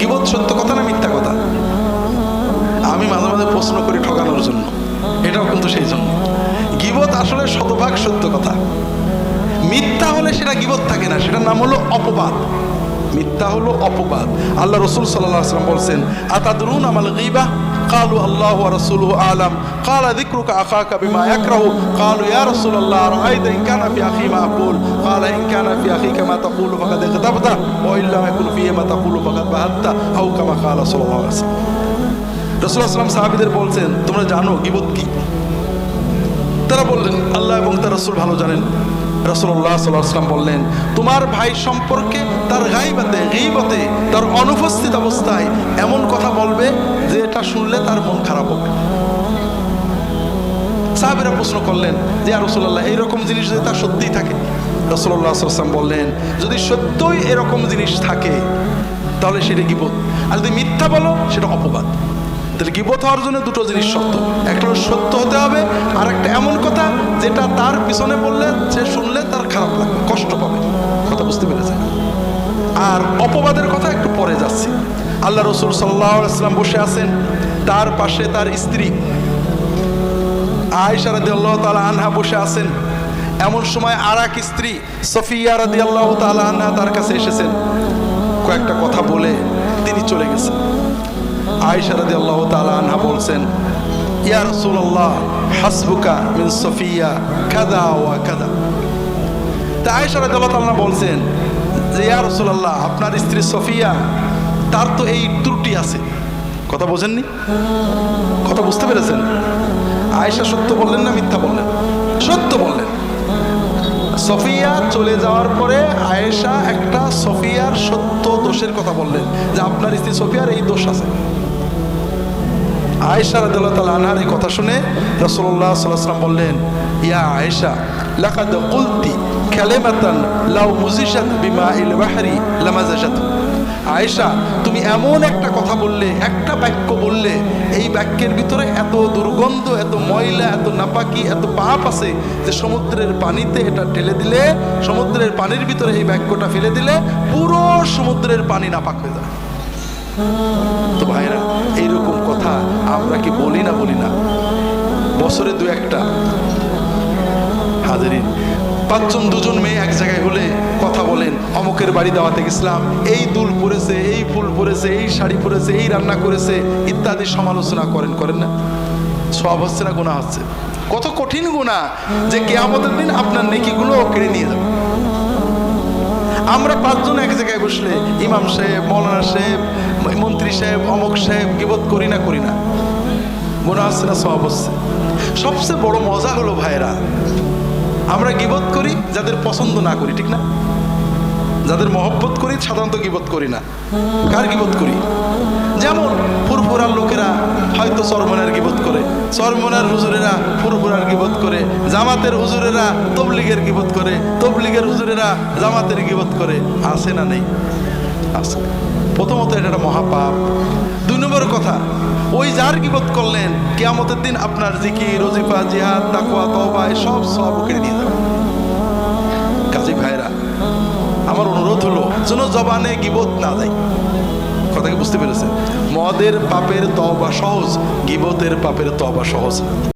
গিবত সত্য কথা না মিথ্যা কথা? আমি মাঝে মাঝে প্রশ্ন করি ঠকানোর জন্য। এটাও কিন্তু সেই জন্য। গিবত আসলে শতভাগ সত্য কথা। মিথ্যা হলে সেটা গিবত থাকে না, সেটার নাম হলো অপবাদ। মিথ্যা হলো অপবাদ আল্লাহ রসুল সাল্লাহ আসলাম বলছেন আতাদরুন আমাল গিবা قالوا الله ورسوله أعلم قال ذكرك أخاك بما يكره قالوا يا رسول الله رأيت إن كان في أخي ما أقول قال إن كان في أخيك ما تقول فقد اغتبت وإن لم يكن فيه ما تقول فقد بهت أو كما قال صلى الله عليه وسلم রসুল আসলাম সাহাবিদের বলছেন তোমরা জানো গিবত কি তারা বললেন আল্লাহ এবং তার রসুল ভালো জানেন রসুল্লাহ সাল্লাম বললেন তোমার ভাই সম্পর্কে তার গাইবাতে, গিবতে, তার অনুপস্থিত অবস্থায় এমন কথা বলবে যে এটা শুনলে তার মন খারাপ হবে। সাহাবিরা প্রশ্ন করলেন, যে আর রসুল্লাহ এইরকম জিনিস যদি তার সত্যিই থাকে? রসুল্লাহ সাল্লাম বললেন, যদি সত্যই এরকম জিনিস থাকে, তাহলে সেটা গিবত। আর যদি মিথ্যা বলো, সেটা অপবাদ। তাহলে গিবত হওয়ার জন্য দুটো জিনিস সত্য একটা সত্য হতে হবে, আর একটা এমন কথা যেটা তার পিছনে বললে সে শুনলে তার খারাপ লাগবে, কষ্ট পাবে। কথা বুঝতে পেরেছে আর অপবাদের কথা একটু পরে যাচ্ছি। আল্লাহ রসুল সাল্লাহ সাল্লাম বসে আছেন, তার পাশে তার স্ত্রী। আয়েশা রাদি আল্লাহ তালা আনহা বসে আছেন। এমন সময় আর এক স্ত্রী, সফিয়া রাদি আল্লাহ তালা আনহা তার কাছে এসেছেন। কয়েকটা কথা বলে তিনি চলে গেছেন। আয়েশা রাদি আল্লাহ তালা আনহা বলছেন, ইয়া রসুল্লাহ হাসবুকা মিন সফিয়া, কাদা ওয়া কাদা। তা আয়েশা রাদি আল্লাহ তালা বলছেন যে ইয়া রসুল্লাহ আপনার স্ত্রী সফিয়া, তার তো এই ত্রুটি আছে। কথা বোঝেননি? কথা বুঝতে পেরেছেন? আয়েশা সত্য বললেন না মিথ্যা বললেন? সত্য বললেন। সফিয়া চলে যাওয়ার পরে আয়েশা একটা সফিয়ার সত্য দোষের কথা বললেন, যে আপনার স্ত্রী সফিয়ার এই দোষ আছে। আয়েশা রাদিয়াল্লাহু তাআলা আনহার এই কথা শুনে রাসূলুল্লাহ সাল্লাল্লাহু আলাইহি বললেন, ইয়া আয়েশা, লাকাদ কুলতি কালিমাতান লাউ মুজিশাত বিমাইল বাহরি লামাজাজাত আয়েশা, তুমি এমন একটা কথা বললে, একটা বাক্য বললে, এই বাক্যের ভিতরে এত দুর্গন্ধ, এত ময়লা, এত নাপাকি, এত পাপ আছে যে সমুদ্রের পানিতে এটা ঢেলে দিলে, সমুদ্রের পানির ভিতরে এই বাক্যটা ফেলে দিলে, পুরো সমুদ্রের পানি নাপাক হয়ে যায়। তো ভাইরা, এইরকম কথা আমরা কি বলি না বলি না? বছরে দু একটা। হাজারিন পাঁচজন, দুজন মেয়ে এক জায়গায় হলে কথা বলেন। অমকের বাড়ি দাওয়াতে গেছিলাম। এই দুল পরেছে, এই ফুল পরেছে, এই শাড়ি পরেছে, এই রান্না করেছে, ইত্যাদি সমালোচনা করেন করেন না। সব হচ্ছে না গুণা হচ্ছে। কত কঠিন গুণা যে কেয়ামতের দিন আপনার নেকিগুলো কেড়ে নিয়ে যাবে। আমরা পাঁচজন এক জায়গায় বসলে, ইমাম সাহেব, মৌলানা সাহেব, মন্ত্রী সাহেব, অমক সাহেব গিবত করি না করি না। মনে হচ্ছে না, সব হচ্ছে। সবচেয়ে বড় মজা হলো ভাইরা আমরা গিবত করি, যাদের পছন্দ না করি, ঠিক না? যাদের মহব্বত করি, সাধারণত গিবত করি না। কার গিবত করি? যেমন ফুরফুরার লোকেরা হয়তো চরমনার গিবত করে চরমনার হুজুরেরা ফুরফুরার গিবত করে, জামাতের হুজুরেরা তবলিগের গিবত করে, তবলিগের হুজুরেরা জামাতের গিবত করে, আছে না নেই? আছে। প্রথমত এটা একটা মহাপাপ। দুই নম্বর কথা, ওই যার গিবত করলেন, কেয়ামতের দিন আপনার জিকি রজিফা, জিহাদ তাকুয়া তবা সব সব কেড়ে নিয়ে যাবে। কাজী ভাইরা আমার অনুরোধ হলো, যেন জবানে গিবত না দেয়। কথাকে বুঝতে পেরেছেন? মদের পাপের তবা সহজ, গিবতের পাপের তবা সহজ।